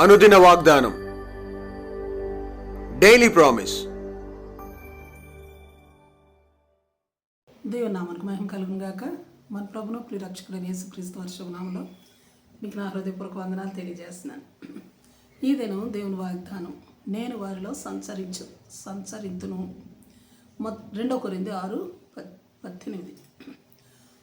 అనుదిన వాగ్దానం. Daily promise దేవుని నామానికి మహిమ కలుగును గాక. మన ప్రభును ప్రిరక్షకుడైన యేసుక్రీస్తు వర్షం నామంలో మీకు నా హృదయపూర్వక వందనాలు తెలియజేస్తున్నాను. ఈ దినం దేవుని వాగ్దానం నేను వారిలో సంచరించు సంచరింతును మొ రెండో కొరింది ఆరు పద్దెనిమిది.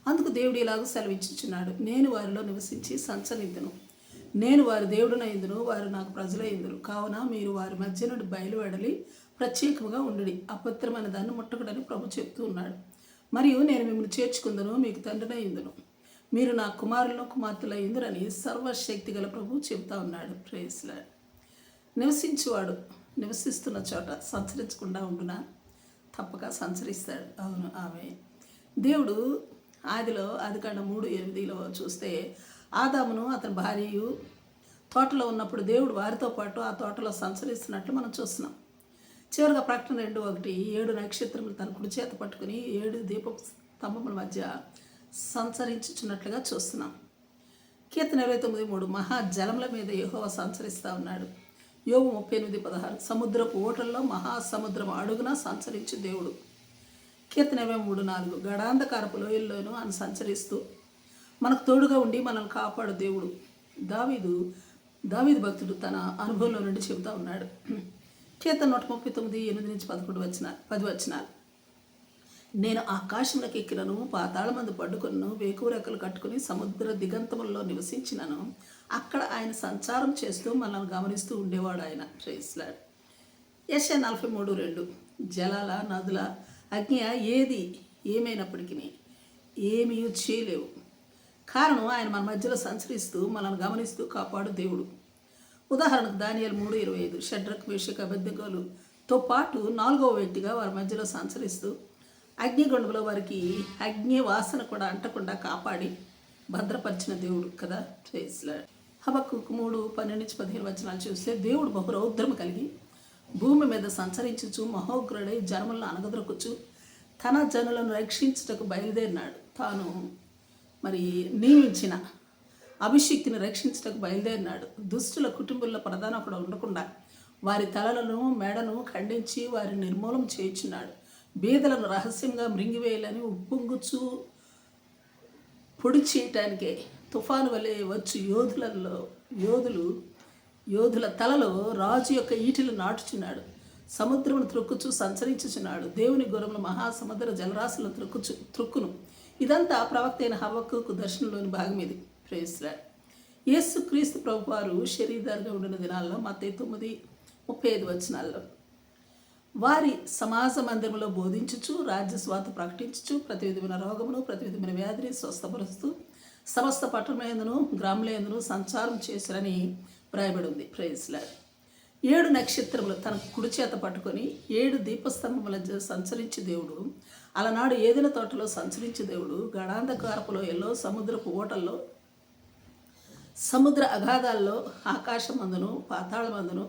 అందుకు దేవుడు ఇలాగ సెలవిచ్చుచున్నాడు. నేను వారిలో నివసించి సంచరింతును నేను వారి దేవుడునైందును వారు నాకు ప్రజలైందును. కావున మీరు వారి మధ్య నుండి బయలువెడలి ప్రత్యేకముగా ఉండుడి. అపవిత్రమైన దాన్ని ముట్టకడని ప్రభు చెప్తూ ఉన్నాడు. మరియు నేను మిమ్మల్ని చేర్చుకుందును మీకు తండ్రినైందును. మీరు నా కుమారులను కుమార్తెలైందురని సర్వశక్తి గల ప్రభు చెప్తా ఉన్నాడు. ప్రేస్లా నివసించువాడు నివసిస్తున్న చోట సంచరించకుండా ఉండునా? తప్పక సంచరిస్తాడు. అవును ఆమె దేవుడు ఆదిలో ఆదికాండ మూడు ఎనిమిదిలో చూస్తే ఆదామును అతని భార్యయు తోటలో ఉన్నప్పుడు దేవుడు వారితో పాటు ఆ తోటలో సంచరిస్తున్నట్లు మనం చూస్తున్నాం. చివరిగా ప్రకటన రెండు ఒకటి ఏడు నక్షత్రములు తన కుడి చేత పట్టుకుని ఏడు దీప స్తంభముల మధ్య సంచరించుచున్నట్లుగా చూస్తున్నాం. కీర్తన ఇరవై తొమ్మిది మూడు మహా జలముల మీద యహోవ సంచరిస్తూ ఉన్నాడు. యోగు ముప్పై ఎనిమిది పదహారు సముద్రపు ఓటల్లో మహాసముద్రం అడుగున సంచరించు దేవుడు. కీర్తన ఇరవై మూడు నాలుగు గడాంధకారపు లోయల్లోనూ ఆయన సంచరిస్తూ మనకు తోడుగా ఉండి మనల్ని కాపాడు దేవుడు. దావీదు దావీదు భక్తుడు తన అనుభవంలో నుండి చెబుతా ఉన్నాడు. చేత నూట ముప్పై తొమ్మిది ఎనిమిది నుంచి పదకొండు వచ్చిన పది వచ్చినారు నేను ఆకాశంలోకి ఎక్కినను పాతాళ మందు పడ్డుకొను వేకువ రెక్కలు కట్టుకుని సముద్ర దిగంతముల్లో నివసించినను. అక్కడ ఆయన సంచారం చేస్తూ మనల్ని గమనిస్తూ ఉండేవాడు ఆయన. ప్రేస్లాడ్ యశ నలభై మూడు రెండు. జలాల నదుల అగ్ని ఏది ఏమైనప్పటికీ ఏమీ చేయలేవు. కారణం ఆయన మన మధ్యలో సంచరిస్తూ మనల్ని గమనిస్తూ కాపాడు దేవుడు. ఉదాహరణకు దానియాలు మూడు ఇరవై ఐదు షడ్రక్ విషక అబద్ధగోలుతో పాటు నాలుగవ వ్యక్తిగా వారి మధ్యలో సంచరిస్తూ అగ్నిగుండంలో వారికి అగ్ని వాసన కూడా అంటకుండా కాపాడి భద్రపరిచిన దేవుడు కదా. ప్రేస్లా హబక్కు మూడు పన్నెండు నుంచి పదిహేను వచనాలు చూస్తే దేవుడు బహు రౌద్రము కలిగి భూమి మీద సంచరించుచు మహోగ్రుడై జనములను అనగదొరకుచు తన జనులను రక్షించుటకు బయలుదేరినాడు. తాను మరి నియమించిన అభిషిక్తిని రక్షించుటకు బయలుదేరినాడు. దుష్టుల కుటుంబంలో ప్రధాన కూడా ఉండకుండా వారి తలలను మెడను ఖండించి వారి నిర్మూలం చేయించున్నాడు బీదలను రహస్యంగా మృంగివేయాలని ఉప్పొంగుచు పొడి చేయటానికే తుఫాను వలె వచ్చి యోధులలో యోధులు యోధుల తలలో రాజు యొక్క ఈటిలు నాటుచున్నాడు. సముద్రమును త్రొక్కుచు సంచరించుచున్నాడు. దేవుని గురములు మహాసముద్ర జలరాశులను త్రొక్కుచు త్రొక్కును. ఇదంతా ప్రవక్త అయిన హవక్కుకు దర్శనంలోని భాగం ఇది. ప్రేస్లా యేసు క్రీస్తు ప్రభు వారు శరీరధారిగా ఉండిన దినాల్లో మత్తయి తొమ్మిది ముప్పై ఐదు వచనాల్లో వారి సమాజ మందిరంలో బోధించుచు రాజ్యస్వాత ప్రకటించుచు ప్రతి విధమైన రోగమును ప్రతి విధమైన వ్యాధిని స్వస్థపరుస్తూ సమస్త పట్టణమైందును గ్రామలేందును సంచారం చేసిరని వ్రాయబడి ఉంది ప్రైజ్లా ఏడు నక్షత్రములు తన కుడి చేత పట్టుకొని ఏడు దీపస్తంభముల మధ్య సంచరించి దేవుడు అలనాడు ఏదిన తోటలో సంచరించి దేవుడు గణాంధకారపులో ఎల్లో సముద్రపు ఓటల్లో సముద్ర అగాధాల్లో ఆకాశమందును పాతాళమందును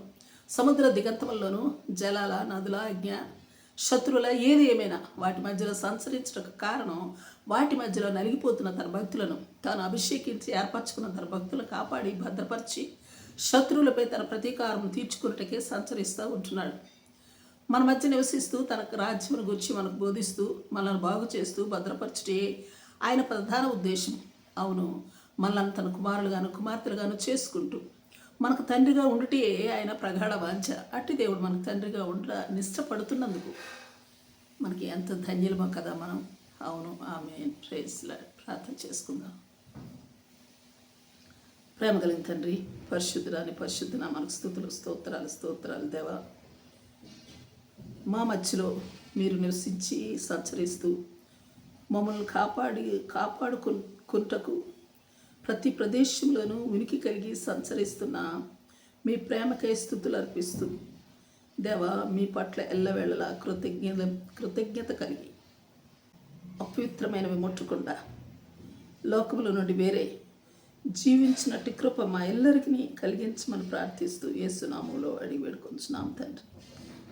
సముద్ర దిగంతముల్లోనూ జలాల నదుల అజ్ఞ శత్రుల ఏది ఏమైనా వాటి మధ్యలో సంచరించడానికి కారణం వాటి మధ్యలో నలిగిపోతున్న తన భక్తులను తాను అభిషేకించి ఏర్పరచుకున్న తన భక్తులను కాపాడి భద్రపరిచి శత్రువులపై తన ప్రతీకారం తీర్చుకున్నటకే సంచరిస్తూ ఉంటున్నాడు. మన మధ్య నివసిస్తూ తనకు రాజ్యం గురించి మనకు బోధిస్తూ మనల్ని బాగు చేస్తూ భద్రపరచుటే ఆయన ప్రధాన ఉద్దేశం. అవును మనల్ని తన కుమారులుగాను కుమార్తెలుగాను చేసుకుంటూ మనకు తండ్రిగా ఉండుటే ఆయన ప్రగాఢ వాంఛ. అట్టి దేవుడు మనకు తండ్రిగా ఉండ నిష్టపడుతున్నందుకు మనకి ఎంత ధన్యులమో కదా మనం. అవును ఆమె ప్రేస్లా ప్రార్థన చేసుకుందాం. ప్రేమ కలిగిన తండ్రి పరిశుద్ధురాని పరిశుద్ధ మనకు స్థుతులు స్తోత్రాలు స్తోత్రాలు దేవా. మా మధ్యలో మీరు నివసించి సంచరిస్తూ మమ్మల్ని కాపాడి కాపాడుకుంటకు ప్రతి ప్రదేశంలోనూ ఉనికి కలిగి సంచరిస్తున్న మీ ప్రేమకై స్థుతులు అర్పిస్తూ దేవా మీ పట్ల ఎల్లవేళలా కృతజ్ఞత కృతజ్ఞత కలిగి అపవిత్రమైనవి ముట్టకుండా లోకముల నుండి వేరే జీవించినట్టు కృప మా ఎల్లరికీ కలిగించమని ప్రార్థిస్తూ ఏసునామంలో అడిగి వేడుకొంచున్నాం తండ్రి.